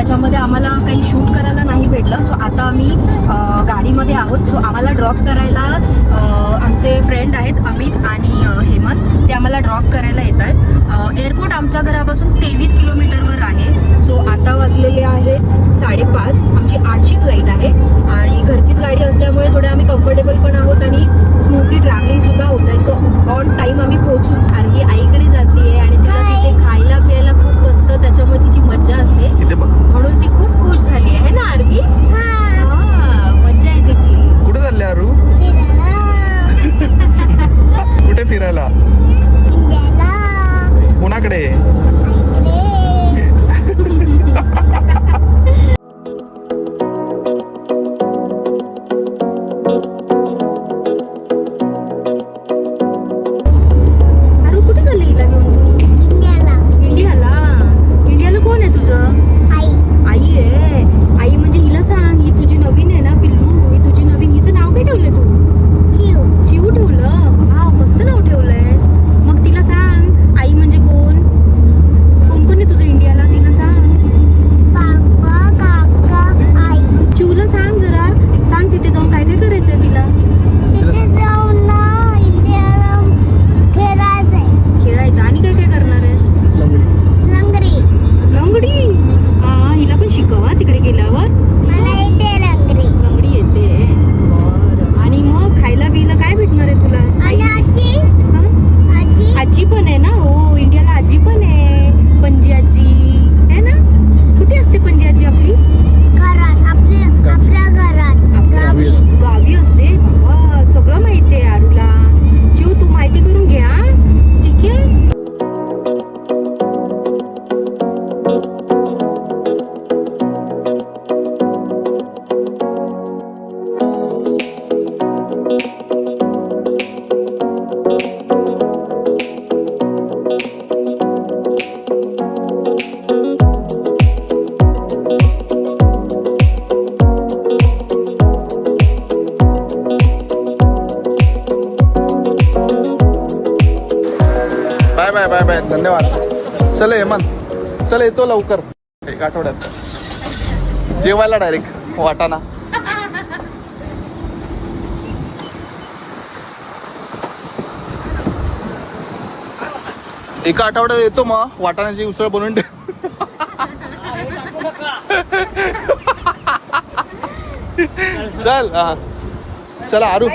त्याच्यामध्ये आम्हाला काही शूट करायला नाही भेटलं. सो आता आम्ही गाडीमध्ये आहोत. सो आम्हाला ड्रॉप करायला आमचे फ्रेंड आहेत अमित आणि हेमंत. ते आम्हाला ड्रॉप करायला येत आहेत. एअरपोर्ट आमच्या घरापासून तेवीस किलोमीटरवर आहे. सो आता वाजलेले आहे साडेपाच. आमची आठची फ्लाईट आहे. आणि घरचीच गाडी असल्यामुळे थोडं आम्ही कम्फर्टेबल पण आहोत आणि स्मूथली ट्रॅव्हलिंग किमान चल येतो लवकर. एक आठवड्यात. जेवायला डायरेक्ट वाटाणा. एका आठवड्यात येतो मग. वाटाण्याची उसळ बनवून चल चला आरू.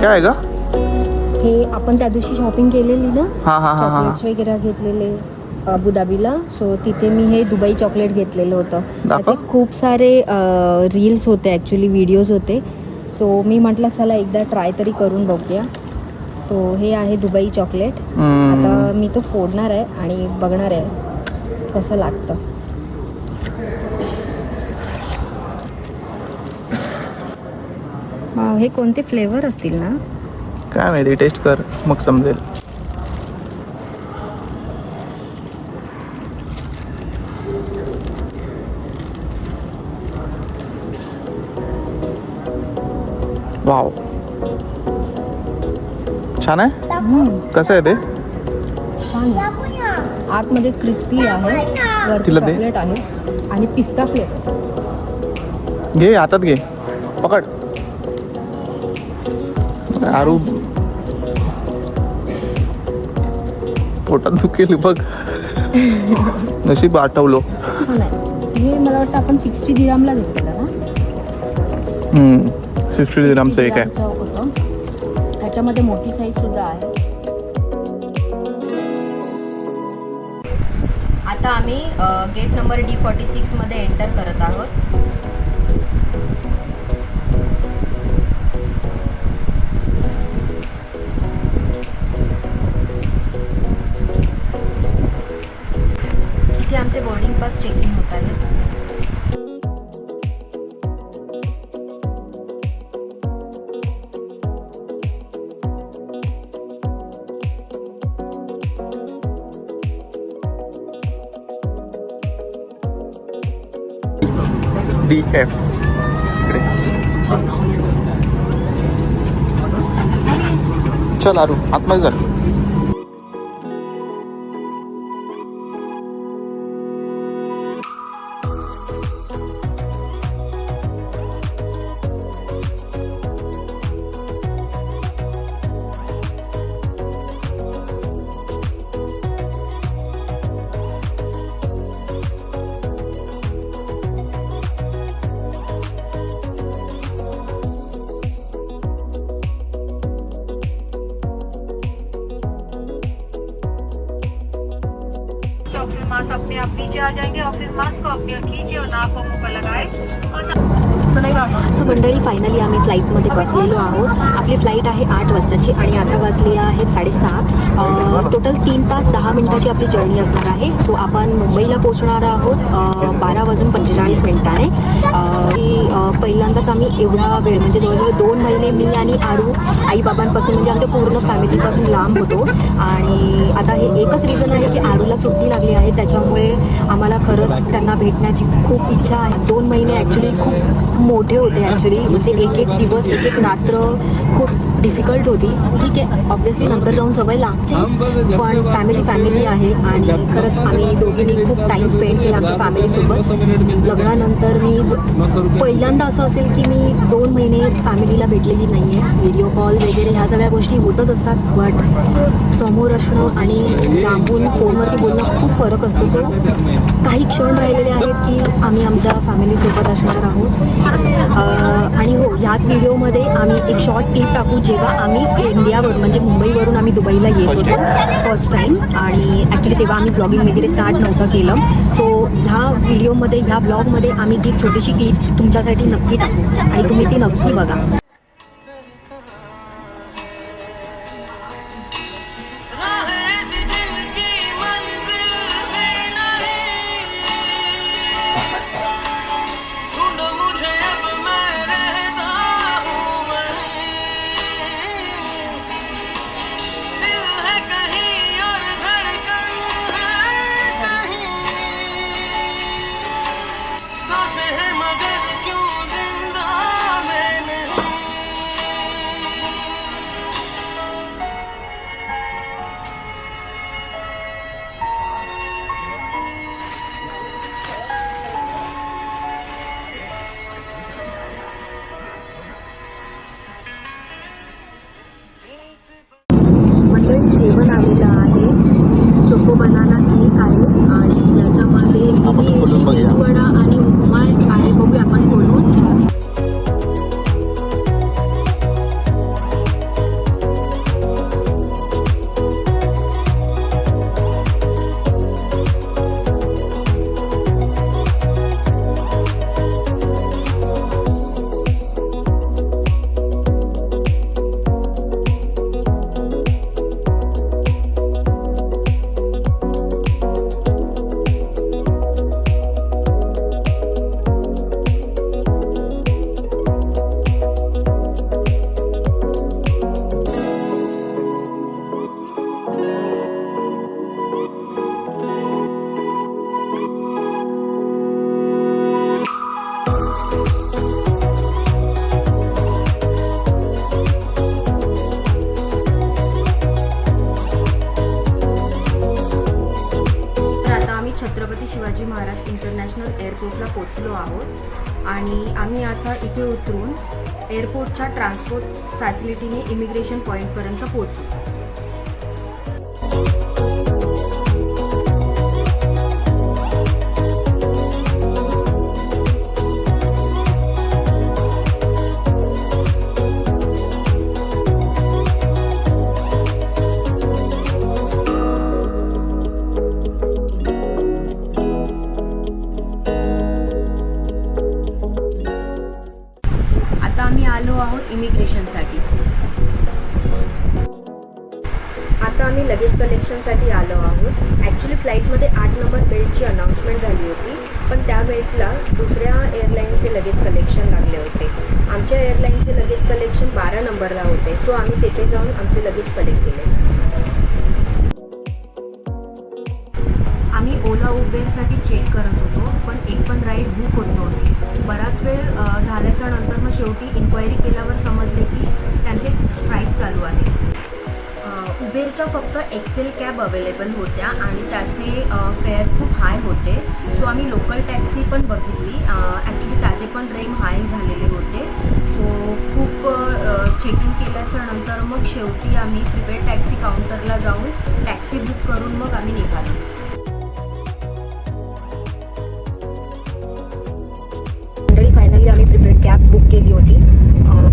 हे काय आहे का हे आपण त्या दिवशी शॉपिंग केलेली ना हा हा हा हा. वगैरे घेतलेले अबुधाबीला. सो तिथे मी हे दुबई चॉकलेट घेतलेलं होतं. दाखव. त्याचे खूप सारे रील्स होते ॲक्च्युली व्हिडिओज होते. सो मी म्हटलं चला एकदा ट्राय तरी करून बघूया. सो हे आहे दुबई चॉकलेट हम्म. आता मी तो फोडणार आहे आणि बघणार आहे कसं लागतं. हे कोणते फ्लेवर असतील ना? काय माहिती टेस्ट कर मग समजेल. वाव छान आहे? कसं आहे ते? छान आहे. आतमध्ये क्रिस्पी आहे वरती तिला दे. चॉकलेट आहे आणि पिस्ता फ्लेवर घे हातात घे. आरू पोटात दुखेल बघ. नशीब आठवलो हे मला वाटतं आपण सिक्स्टी घेतलेलं ना? सिक्स्टी ग्रामचं एक आहे. ह्याच्यामध्ये मोठी साईज सुद्धा आहे. आता आम्ही गेट नंबर डी फॉर्टी सिक्समध्ये एंटर करत आहोत. आमचे बोर्डिंग पास चेकिंग होत आहे. डी एफ चल आरू आतमध्ये चल. आप नीचे आ जाएंगे ऑक्सीजन मास्क को अपने कीजिए और नाक को मुंह पर लगाए। और सो मंडळी फायनली आम्ही फ्लाईटमध्ये बसलेलो आहोत. आपली फ्लाईट आहे आठ वाजताची आणि आता वाजली आहेत साडेसात. टोटल तीन तास दहा मिनिटाची आपली जर्नी असणार आहे. सो आपण मुंबईला पोहोचणार आहोत बारा वाजून पंचेचाळीस मिनिटाने. पहिल्यांदाच आम्ही एवढा वेळ म्हणजे जवळजवळ दोन महिने मी आणि आरू आईबाबांपासून म्हणजे आमच्या पूर्ण फॅमिलीपासून लांब होतो. आणि आता हे एकच रिझन आहे की आरूला सुट्टी लागली आहे. त्याच्यामुळे आम्हाला खरंच त्यांना भेटण्याची खूप इच्छा आहे. दोन महिने ॲक्च्युली खूप मोठे होते ॲक्च्युली म्हणजे एक एक दिवस एक एक रात्र खूप डिफिकल्ट होती. ठीक आहे ऑब्व्हियसली नंतर जाऊन सवय लागतेच. पण फॅमिली फॅमिली आहे आणि खरंच आम्ही दोघींनी खूप टाईम स्पेंड केला आमच्या फॅमिलीसोबत लग्नानंतर मी पहिल्यांदा असं असेल की मी दोन महिने फॅमिलीला भेटलेली नाही आहे व्हिडिओ कॉल वगैरे ह्या सगळ्या गोष्टी होतच असतात. बट समोर असणं आणि लांबून फोनवरती बोलणं खूप फरक असतो. सो काही क्षण राहिलेले आहेत की आम्ही आमच्या फॅमिलीसोबत असणार आहोत. आणि हो ह्याच व्हिडिओमध्ये आम्ही एक शॉर्ट क्लिप टाकू जेव्हा आम्ही इंडियावरून म्हणजे मुंबईवरून आम्ही दुबईला येत होतो फर्स्ट टाईम आणि ॲक्च्युली तेव्हा आम्ही ब्लॉगिंग वगैरे स्टार्ट नव्हतं केलं. सो ह्या व्हिडिओमध्ये ह्या ब्लॉगमध्ये आम्ही ती छोटीशी क्लिप तुमच्यासाठी नक्की टाकू. आणि तुम्ही ती नक्की बघा. बसच्या ट्रान्सपोर्ट फॅसिलिटीने इमिग्रेशन पॉईंटपर्यंत पोहोचू. इंटिग्रेशनसाठी आता आम्ही लगेज कलेक्शनसाठी आलो आहोत. ॲक्च्युली फ्लाईटमध्ये आठ नंबर बेल्टची अनाऊन्समेंट झाली होती पण त्या बेल्टला दुसऱ्या एअरलाईनचे लगेज कलेक्शन लागले होते. आमच्या एअरलाईनचे लगेज कलेक्शन बारा नंबरला होते सो आम्ही तिथे जाऊन आमचे लगेज कलेक्ट केले. आम्ही ओला उबेरसाठी चेक करत होतो पण एक पण राईड बुक होत नव्हती. बराच वेळ झाल्याच्यानंतर शेवटी इन्क्वायरी केल्यावर समजले की त्यांचे स्ट्राईक चालू आहे. उबेरच्या फक्त एक्सेल कॅब अवेलेबल होत्या आणि त्याचे फेअर खूप हाय होते. सो आम्ही लोकल टॅक्सी पण बघितली. ॲक्च्युली त्याचे पण रेम हाय झालेले होते. सो खूप चेकिंग केल्याच्यानंतर मग शेवटी आम्ही प्रिपेड टॅक्सी काउंटरला जाऊन टॅक्सी बुक करून मग आम्ही निघालो. बुक केली होती.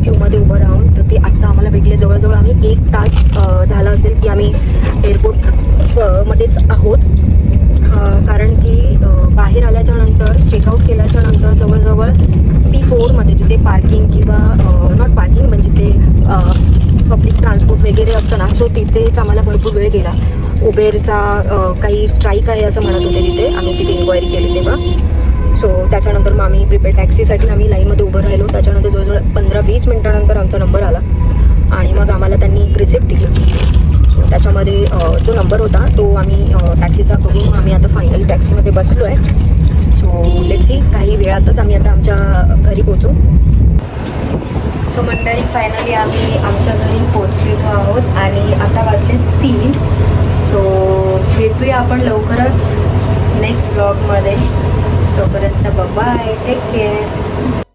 क्यूमध्ये उभं राहून. तर ते आत्ता आम्हाला भेटले. जवळजवळ आम्ही एक तास झाला असेल की आम्ही एअरपोर्ट मध्येच आहोत. कारण की बाहेर आल्याच्यानंतर चेकआउट केल्याच्यानंतर जवळजवळ पी फोरमध्ये जिथे पार्किंग किंवा नॉट पार्किंग म्हणजे ते पब्लिक ट्रान्सपोर्ट वगैरे असतं ना सो तिथेच आम्हाला भरपूर वेळ गेला. उबेरचा काही स्ट्राईक आहे असं म्हणत होते तिथे. आम्ही तिथे इन्क्वायरी केली तेव्हा. सो त्याच्यानंतर मग आम्ही प्रिपेड टॅक्सीसाठी आम्ही लाईनमध्ये उभं राहिलो. त्याच्यानंतर जवळजवळ पंधरा वीस मिनटानंतर आमचा नंबर आला. आणि मग आम्हाला त्यांनी एक रिसिप्ट दिली. त्याच्यामध्ये जो नंबर होता तो आम्ही टॅक्सीचा करून आम्ही आता फायनली टॅक्सीमध्ये बसलो आहे सो लेट्सी काही वेळातच आम्ही आता आमच्या घरी पोचू सो मंडळी फायनली आम्ही आमच्या घरी पोचलेलो आहोत आणि आता वाजले तीन. सो भेटूया आपण लवकरच नेक्स्ट ब्लॉगमध्ये तोपर्यंत बाय टेक केअर